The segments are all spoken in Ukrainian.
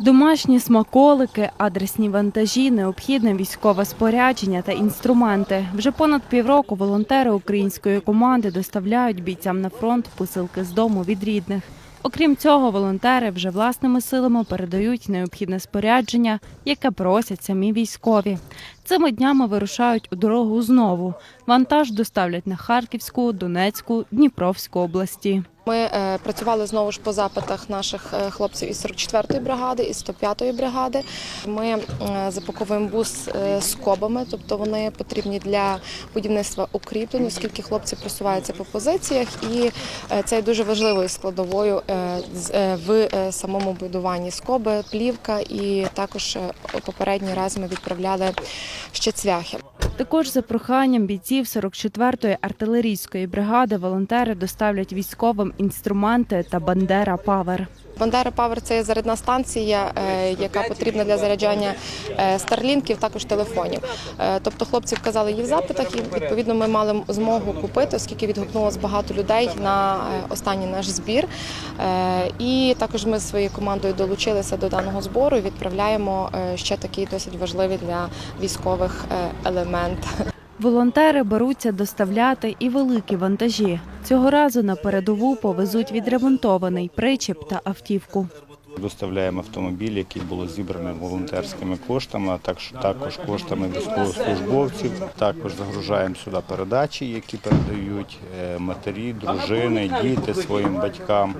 Домашні смаколики, адресні вантажі, необхідне військове спорядження та інструменти. Вже понад півроку волонтери української команди доставляють бійцям на фронт посилки з дому від рідних. Окрім цього, волонтери вже власними силами передають необхідне спорядження, яке просять самі військові. Цими днями вирушають у дорогу знову. Вантаж доставлять на Харківську, Донецьку, Дніпровську області. Ми е, працювали знову ж по запитах наших е, хлопців із 44-ї бригади, із 105-ї бригади. Ми е, запаковуємо бус з кобами, тобто вони потрібні для будівництва укріплень, оскільки хлопці просуваються по позиціях, і це є дуже важливою складовою в самому будуванні скоби, плівка, і також попередній раз ми відправляли ще цвяхи. Також за проханням бійців 44-ї артилерійської бригади волонтери доставлять військовим інструменти та Бандера Павер. Бандера Павер це є зарядна станція, е, яка потрібна для заряджання е, старлінків, також телефонів. Е, Тобто хлопці вказали її в запитах, і відповідно ми мали змогу купити, оскільки відгукнулось багато людей на е, останній наш збір. Е, І також ми зі своєю командою долучилися до даного збору і відправляємо е, ще такий досить важливий для військових е, елемент. Волонтери беруться доставляти і великі вантажі. Цього разу на передову повезуть відремонтований причіп та автівку. Доставляємо автомобіль, який було зібрано волонтерськими коштами, а також коштами військовослужбовців. Також загружаємо сюди передачі, які передають е, матері, дружини, діти своїм батькам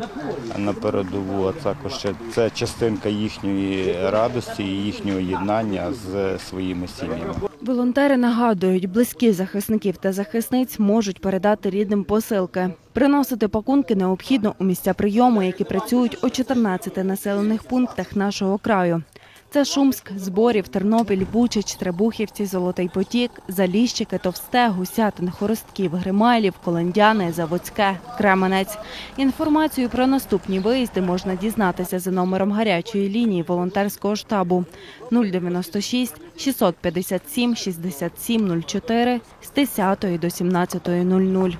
на передову. А також це частинка їхньої радості і їхнього єднання з своїми сім'ями. Волонтери нагадують, близькі захисників та захисниць можуть передати рідним посилки. Приносити пакунки необхідно у місця прийому, які працюють у 14 населених пунктах нашого краю. Це Шумськ, Зборів, Тернопіль, Бучич, Требухівці, Золотий Потік, Заліщики, Товсте, Гусятин, Хоростків, Гримайлів, Колондяни, Заводське, Кременець. Інформацію про наступні виїзди можна дізнатися за номером гарячої лінії волонтерського штабу 096 657 67 04 з 10 до 17.00.